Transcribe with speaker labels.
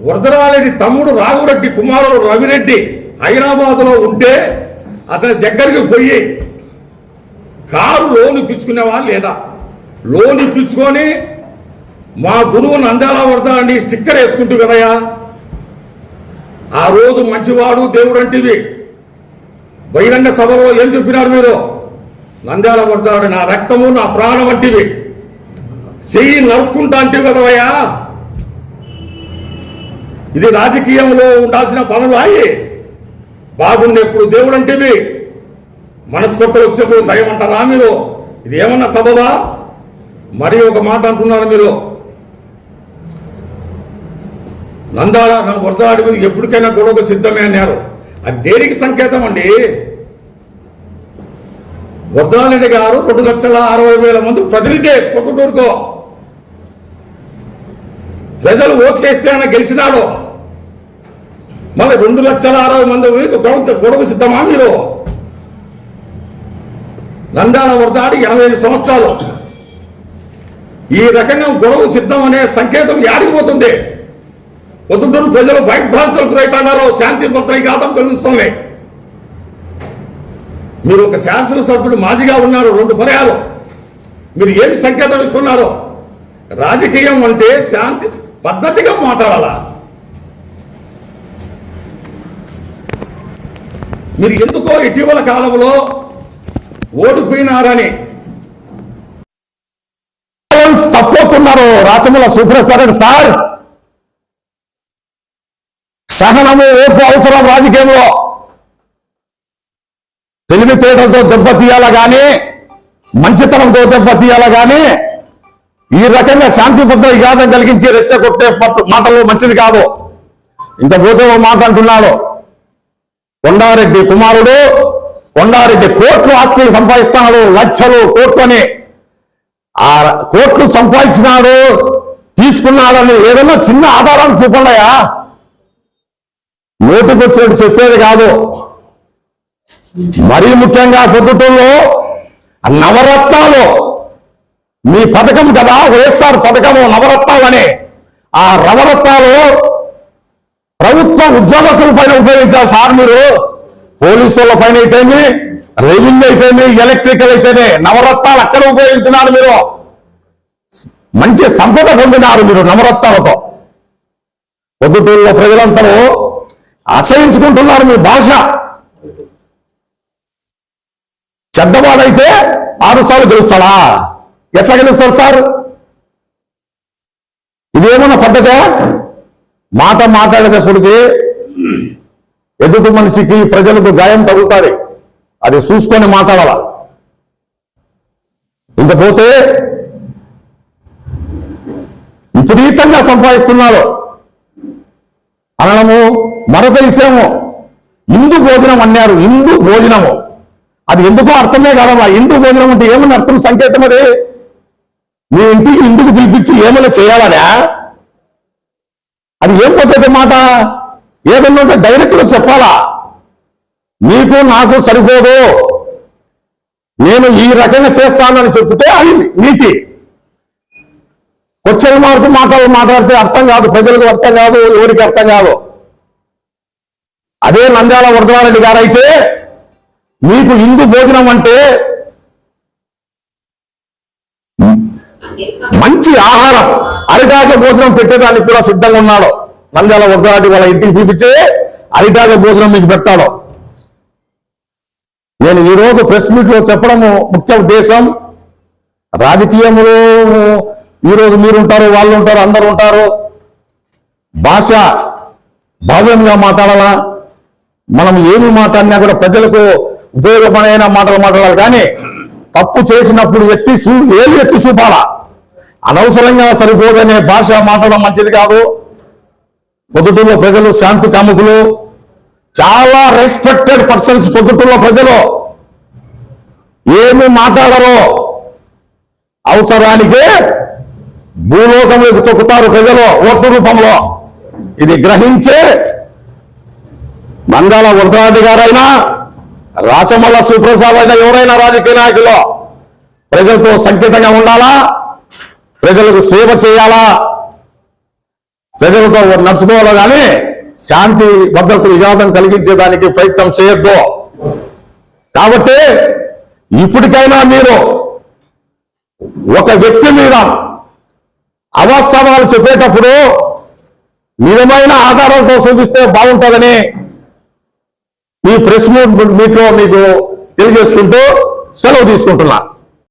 Speaker 1: వరదరారెడ్డి తమ్ముడు రాఘురెడ్డి కుమారుడు రవిరెడ్డి హైదరాబాద్లో ఉంటే అతని దగ్గరికి పోయి కారు లోన్ ఇప్పించుకునేవా లేదా? లోన్ ఇప్పించుకొని మా గురువు నంద్యాల వరదాన్ని స్టిక్కర్ వేసుకుంటూ కదయ్యా. ఆ రోజు మంచివాడు దేవుడు అంటివి బహిరంగ సభలో ఏం చెప్పినారు మీరు? నంద్యాల వరదాడు నా రక్తము నా ప్రాణం వంటివి చెయ్యి నరుక్కుంటా అంటివి కదవయ్యా ఇది రాజకీయంలో ఉండాల్సిన పనులు అయ్యి బాగుండేప్పుడు దేవుడు అంటేవి మనస్ఫూర్తిలో వచ్చినప్పుడు దయమంటారా మీరు? ఇది ఏమన్నా సబబా? మరి ఒక మాట అంటున్నారు మీరు. నందాల వరద మీద ఎప్పటికైనా గొడవకు సిద్ధమే అన్నారు. అది దేనికి సంకేతం అండి? వరదారెడ్డి గారు రెండు లక్షల అరవై వేల మంది ప్రతినిధి పొద్దుటూరుకో. ప్రజలు ఓట్లేస్తే ఆయన గెలిచినాడు మరి రెండు లక్షల అరవై మంది గొడవ గొడవ సిద్ధమా మీరు? నందాల వరదాడి ఎనభై ఐదు సంవత్సరాలు. ఈ రకంగా గొడవ సిద్ధం అనే సంకేతం యాడిగిపోతుంది పొద్దుటూరు ప్రజలు భయభ్రాంతులకు రైతున్నారు శాంతి భద్రఘాతం తెలుస్తుంది మీరు ఒక శాసనసభ్యుడు మాదిగా ఉన్నారు. రెండు పర్యాలు. మీరు ఏమి సంకేతం ఇస్తున్నారు? రాజకీయం అంటే శాంతి పద్ధతిగా మాట్లాడాలా? మీరు ఎందుకో ఇటీవల కాలంలో ఓడిపోయినారని తప్పవుతున్నారు రాచమల సుప్రసాద్ సార్. సహనము ఓపు అవసరం రాజకీయంలో. తెలివితేటలతో దెబ్బతీయాలా కానీ మంచితనంతో దెబ్బతీయాలా కానీ ఈ రకంగా శాంతి భద్ర విఘాతం కలిగించి రెచ్చగొట్టే పట్టు- మాటలు మంచిది కాదు. ఇంత పోతే ఓ మాట అంటున్నాడు కొండారెడ్డి కుమారుడు కొండారెడ్డి కోట్లు ఆస్తి సంపాదిస్తున్నాడు లక్షలు కోట్లు అని ఆ కోట్లు సంపాదించినాడు తీసుకున్నాడని ఏదన్నా చిన్న ఆధారాలు చూపండియా? నోటికి వచ్చినట్టు చెప్పేది కాదు. మరీ ముఖ్యంగా పొద్దుటూరులో నవరత్నాలు మీ పథకం కదా వైఎస్ఆర్ పథకము నవరత్నాలు అని ఆ నవరత్నాలు ప్రభుత్వ ఉద్యోగస్తుల పైన ఉపయోగించారు సార్ మీరు. పోలీసుల పైన అయితేమి రెవెన్యూ అయితేమి ఎలక్ట్రికల్ అయితేనే నవరత్నాలు అక్కడ ఉపయోగించినారు మీరు. మంచి సంపద పొందినారు మీరు నవరత్నాలతో. పొద్దుటూరులో ప్రజలందరూ అసహించుకుంటున్నారు మీ భాష. చెడ్డవాడైతే ఆరుసార్లు గెలుస్తాడా? ఎట్లా గెలుస్తారు సార్? ఇదేమన్నా పద్ధతే? మాట మాట్లాడేటప్పటికి ఎదుటి మనిషికి ప్రజలకు గాయం తగులుతుంది. అది చూసుకొని మాట్లాడాల? ఇంకపోతే విపరీతంగా సంపాదిస్తున్నారు. అనడము మరొక విషయము. ఇందు భోజనం అన్నారు ఇందు భోజనము. అది ఎందుకో అర్థమే కాదమ్మా. ఇందు భోజనం అంటే ఏమని అర్థం? సంకేతం అది. మీ ఇంటికి ఇందుకు పిలిపించి ఏమైనా చేయాలనా? అది ఏం పద్ధతి మాట ఏదన్నా ఉంటే డైరెక్ట్గా చెప్పాలా? నీకు నాకు సరిపోదు. నేను ఈ రకంగా చేస్తానని చెప్తే అది నీతి. కొచ్చల మార్పు మాటలు మాట్లాడితే అర్థం కాదు ప్రజలకు అర్థం కాదు ఎవరికి అర్థం కాదు. అదే నంద్యాల వరదరారెడ్డి గారు అయితే మీకు ఇందు భోజనం అంటే మంచి ఆహారం అరిటాక భోజనం పెట్టేదానికి కూడా సిద్ధంగా ఉన్నాడు. నంద్యాల వరదరారెడ్డి వాళ్ళ ఇంటికి పిలిపించే అరిటాక భోజనం మీకు పెడతాడు. నేను ఈరోజు ప్రెస్ మీట్లో చెప్పడము ముఖ్య ఉద్దేశం. రాజకీయంలో ఈ రోజు మీరుంటారు వాళ్ళు ఉంటారు అందరు ఉంటారు. భాష భావ్యంగా మాట్లాడాలా? మనం ఏమి మాట్లాడినా కూడా ప్రజలకు ఉపయోగపడైన మాటలు మాట్లాడాలి కానీ తప్పు చేసినప్పుడు ఎత్తి చూ ఏలు ఎత్తి చూపాలా? అనవసరంగా సరిపోదనే భాష మాట్లాడడం మంచిది కాదు. పొద్దుటూరులో ప్రజలు శాంతి కాముకులు చాలా రెస్పెక్టెడ్ పర్సన్స్ పొద్దుటూరులో ప్రజలు. ఏమి మాట్లాడరో అవసరానికి భూలోకంలోకి తొక్కుతారు ప్రజలు ఓట్ల రూపంలో. ఇది గ్రహించే మందాల వరదరాజు గారైనా రాచమల్ల సుప్రసాద్ అయినా ఎవరైనా రాజకీయ నాయకులు ప్రజలతో సంకేతంగా ఉండాలా? ప్రజలకు సేవ చేయాలా? ప్రజలతో నడుచుకోవాలి కానీ శాంతి భద్రత విఘాతం కలిగించేదానికి ప్రయత్నం చేయొద్దు. కాబట్టి ఇప్పటికైనా మీరు ఒక వ్యక్తి మీద అవాస్తవాలు చెప్పేటప్పుడు నిజమైన ఆధారంతో చూపిస్తే బాగుంటుందని ఈ ప్రెస్ మీట్లో మీకు తెలియజేసుకుంటూ సెలవు తీసుకుంటున్నా.